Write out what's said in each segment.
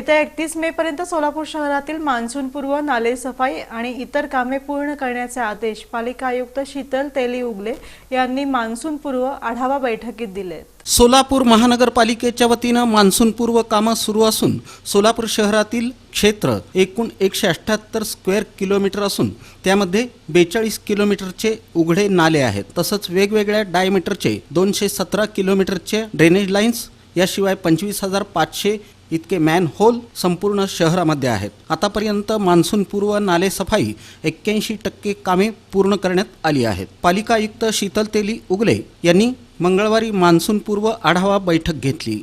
येत्या एकतीस मे पर्यंत सोलापूर शहरातील मान्सूनपूर्व नाले सफाई आणि इतर कामे पूर्ण करण्याचे आदेश पालिका आयुक्त शीतल तेली उगले यांनी मान्सूनपूर्व आढावा बैठकीत दिले. सोलापूर महानगरपालिकेच्या वतीनं मान्सूनपूर्व कामं सुरू असून सोलापूर शहरातील क्षेत्र एकूण एकशे अठ्ठ्याहत्तर स्क्वेअर किलोमीटर असून त्यामध्ये बेचाळीस किलोमीटरचे उघडे नाले आहेत. तसंच वेगवेगळ्या डायमीटरचे दोनशे सतरा किलोमीटरचे ड्रेनेज लाईन्स याशिवाय पंचवीस हजार पाचशे इतके मॅनहोल संपूर्ण शहरामध्ये आहेत. आतापर्यंत मान्सूनपूर्व नाले सफाई एक्क्याऐंशी टक्के कामे पूर्ण करण्यात आली आहेत. पालिका आयुक्त शीतल तेली उगले यांनी मंगळवारी मान्सूनपूर्व आढावा बैठक घेतली.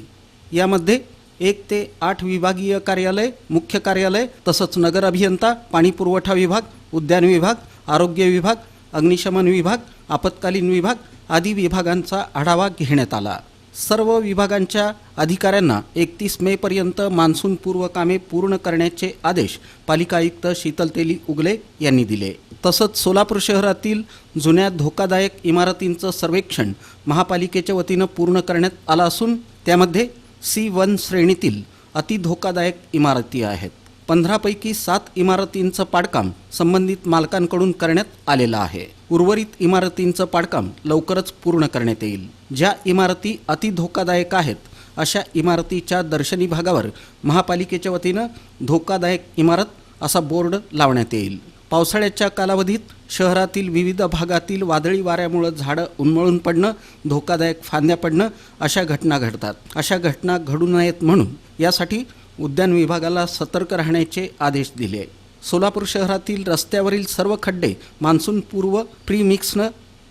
यामध्ये एक ते आठ विभागीय कार्यालय मुख्य कार्यालय तसंच नगर अभियंता पाणी पुरवठा विभाग उद्यान विभाग आरोग्य विभाग अग्निशमन विभाग आपत्कालीन विभाग आदी विभागांचा आढावा घेण्यात आला. सर्व विभागांच्या अधिकाऱ्यांना एकतीस मेपर्यंत मान्सूनपूर्व कामे पूर्ण करण्याचे आदेश पालिका आयुक्त शीतल तेली उगले यांनी दिले. तसंच सोलापूर शहरातील जुन्या धोकादायक इमारतींचं सर्वेक्षण महापालिकेच्या वतीनं पूर्ण करण्यात आलं असून त्यामध्ये सी वन श्रेणीतील अतिधोकादायक इमारती आहेत. पंधरापैकी सात इमारतींचं पाडकाम संबंधित मालकांकडून करण्यात आलेलं आहे. उर्वरित इमारतींचं पाडकाम लवकरच पूर्ण करण्यात येईल. ज्या इमारती अतिधोकादायक आहेत अशा इमारतीच्या दर्शनी भागावर महापालिकेच्या वतीनं धोकादायक इमारत असा बोर्ड लावण्यात येईल. पावसाळ्याच्या कालावधीत शहरातील विविध भागातील वादळी वाऱ्यामुळं झाडं उन्मळून पडणं धोकादायक फांद्या पडणं अशा घटना घडतात. अशा घटना घडू नयेत म्हणून यासाठी उद्यान विभागाला सतर्क राहण्याचे आदेश दिले सोलापूर शहरातील रस्त्यावरील सर्व खड्डे मान्सूनपूर्व प्रीमिक्सनं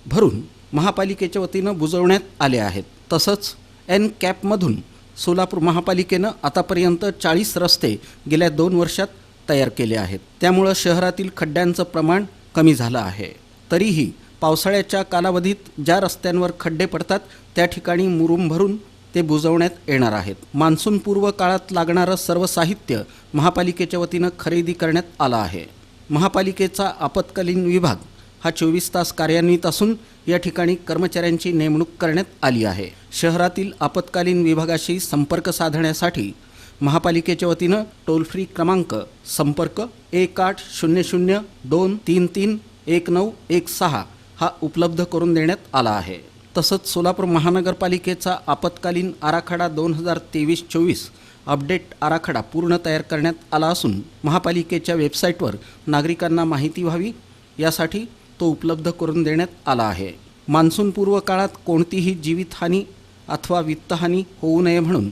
भरून महापालिकेच्या वतीनं बुजवण्यात आले आहेत. तसंच एन कॅपमधून सोलापूर महापालिकेनं आतापर्यंत चाळीस रस्ते गेल्या दोन वर्षात तयार केले आहेत. त्यामुळं शहरातील खड्ड्यांचं प्रमाण कमी झालं आहे. तरीही पावसाळ्याच्या कालावधीत ज्या रस्त्यांवर खड्डे पडतात त्या ठिकाणी मुरुम भरून ते बुजवण्यात येणार आहेत. मान्सूनपूर्व काळात लागणारं सर्व साहित्य महापालिकेच्या वतीनं खरेदी करण्यात आलं आहे. महापालिकेचा आपत्कालीन विभाग हा चोवीस तास कार्यान्वित असून या ठिकाणी कर्मचाऱ्यांची नेमणूक करण्यात आली आहे. शहरातील आपत्कालीन विभागाशी संपर्क साधण्यासाठी महापालिकेच्या वतीनं टोल फ्री क्रमांक संपर्क एक आठ शून्य शून्य दोन तीन तीन एक नऊ एक सहा हा उपलब्ध करून देण्यात आला आहे. तसंच सोलापूर महानगरपालिकेचा आपत्कालीन आराखडा दोन हजार तेवीस चोवीस अपडेट आराखडा पूर्ण तयार करण्यात आला असून महापालिकेच्या वेबसाईटवर नागरिकांना माहिती व्हावी यासाठी तो उपलब्ध करून देण्यात आला आहे. मान्सूनपूर्व काळात कोणतीही जीवितहानी अथवा वित्तहानी होऊ नये म्हणून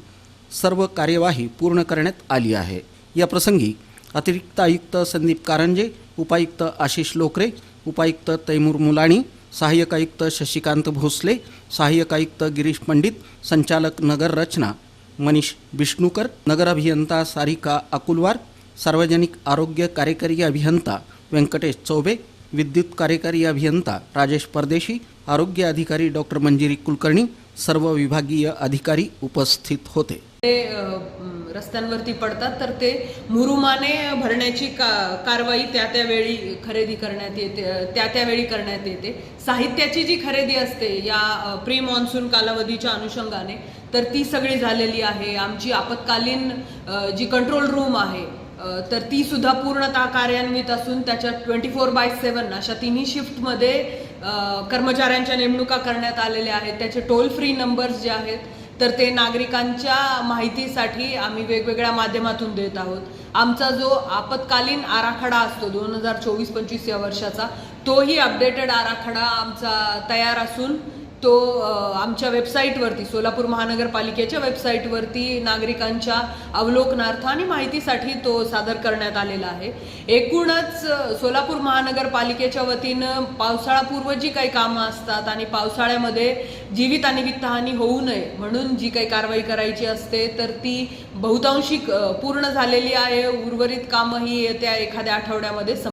सर्व कार्यवाही पूर्ण करण्यात आली आहे. या प्रसंगी अतिरिक्त आयुक्त संदीप कारंजे उपायुक्त आशिष लोकरे उपायुक्त तैमूर मुलाणी सहाय्यक आयुक्त शशिकांत भोसले सहाय्यक आयुक्त गिरीश पंडित संचालक नगर रचना मनीष विष्णुकर नगर अभियंता सारिका अकुलवार सार्वजनिक आरोग्य कार्यकारी अभियंता व्यंकटेश चौबे विद्युत कार्यकारी अभियंता राजेश परदेशी आरोग्य अधिकारी डॉक्टर मंजिरी कुलकर्णी सर्व विभागीय अधिकारी उपस्थित होते. रस्त्यांवरती पडतात तर ते मुरुमाने भरण्याची का कारवाई त्या त्यावेळी खरेदी करण्यात येते त्या त्यावेळी करण्यात येते. साहित्याची जी खरेदी असते या प्री मॉन्सून कालावधीच्या अनुषंगाने तर ती सगळी झालेली आहे. आमची आपत्कालीन जी कंट्रोल रूम आहे तर ती सुद्धा पूर्णतः कार्यान्वित असून त्याच्यात ट्वेंटी फोर बाय सेवन अशा तिन्ही शिफ्टमध्ये कर्मचाऱ्यांच्या नेमणुका करण्यात आलेल्या आहेत. त्याचे टोल फ्री नंबर्स जे आहेत तर ते नागरिकांच्या माहितीसाठी आम्ही वेगवेगळ्या माध्यमातून देत आहोत. आमचा जो आपत्कालीन आराखडा असतो दोन हजार चोवीस पंचवीस या वर्षाचा तोही अपडेटेड आराखडा आमचा तयार असून तो आमच्या वेबसाईटवरती सोलापूर महानगरपालिकेच्या वेबसाईटवरती नागरिकांच्या अवलोकनार्थ आणि माहितीसाठी तो सादर करण्यात आलेला आहे. एकूणच सोलापूर महानगरपालिकेच्या वतीनं पावसाळापूर्व जी काही कामं असतात आणि पावसाळ्यामध्ये जीवित आणि वित्तहानी होऊ नये म्हणून जी काही कारवाई करायची असते तर ती बहुतांशी पूर्ण झालेली आहे. उर्वरित कामं ही येत्या एखाद्या आठवड्यामध्ये